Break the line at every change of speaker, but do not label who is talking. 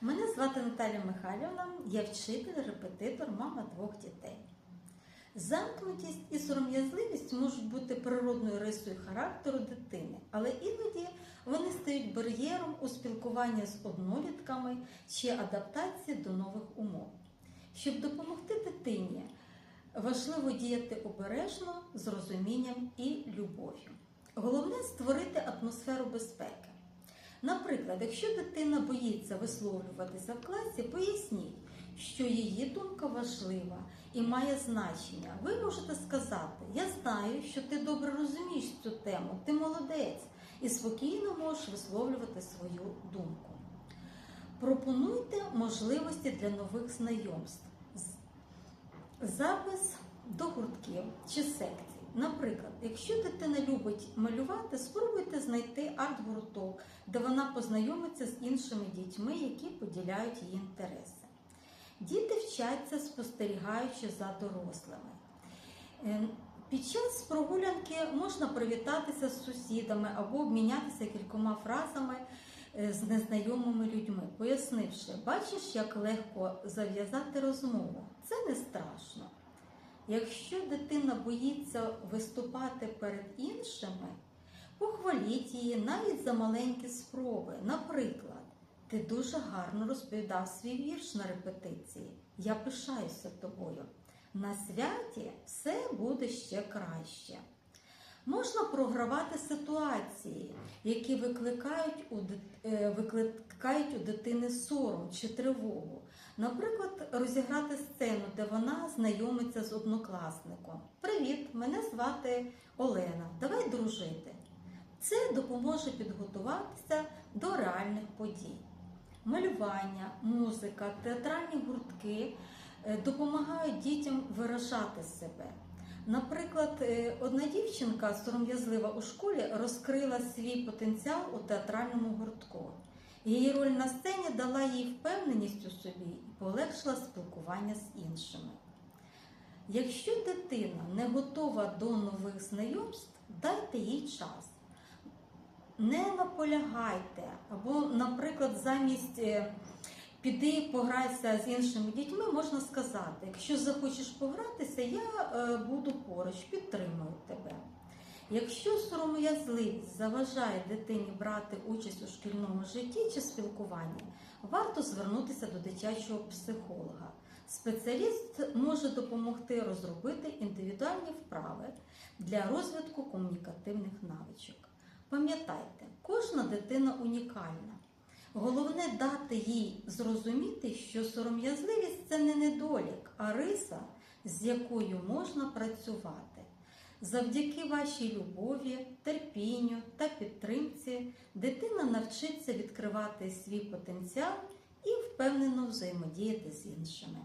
Мене звати Наталя Михайлівна, я вчитель, репетитор, мама двох дітей. Замкнутість і сором'язливість можуть бути природною рисою характеру дитини, але іноді вони стають бар'єром у спілкуванні з однолітками чи адаптації до нових умов. Щоб допомогти дитині, важливо діяти обережно, з розумінням і любов'ю. Головне створити атмосферу безпеки. Наприклад, якщо дитина боїться висловлюватися в класі, поясніть, що її думка важлива і має значення. Ви можете сказати: Я знаю, що ти добре розумієш цю тему, ти молодець і спокійно можеш висловлювати свою думку. Пропонуйте можливості для нових знайомств. Запис до гуртків чи секцій. Наприклад, якщо дитина любить малювати, спробуйте знайти арт-гурток, де вона познайомиться з іншими дітьми, які поділяють її інтереси. Діти вчаться спостерігаючи за дорослими. Е, Під час прогулянки можна привітатися з сусідами або обмінятися кількома фразами е, з незнайомими людьми, пояснивши, бачиш, як легко зав'язати розмову. Це не страшно. Якщо дитина боїться виступати перед іншими, похваліть її навіть за маленькі спроби. Наприклад, ти дуже гарно розповідав свій вірш на репетиції. Я пишаюся тобою. На святі все буде ще краще. Можна програвати ситуації, які викликають у, е, викликають у дитини сором чи тривогу. Наприклад, розіграти сцену, де вона знайомиться з однокласником. Привіт, мене звати Олена. Давай дружити. Це допоможе підготуватися до реальних подій. Малювання, музика, театральні гуртки е, допомагають дітям виражати себе. Наприклад, е, одна дівчинка сором'язлива у школі розкрила свій потенціал у театральному гуртку. Її роль на сцені дала їй впевненість у собі і полегшила спілкування з іншими. Якщо дитина не готова до нових знайомств, дайте їй час. Не наполягайте, або, наприклад, замість е, піди пограйся з іншими дітьми, можна сказати, якщо захочеш погратися, я е, буду поруч, підтримую тебе. Якщо сором'язливість заважає дитині брати участь у шкільному житті чи спілкуванні, варто звернутися до дитячого психолога. Спеціаліст може допомогти розробити індивідуальні вправи для розвитку комунікативних навичок. Пам'ятайте, кожна дитина унікальна. Головне дати їй зрозуміти, що сором'язливість це не недолік, а риса, з якою можна працювати. Завдяки вашій любові, терпінню та підтримці дитина навчиться відкривати свій потенціал і впевнено взаємодіяти з іншими.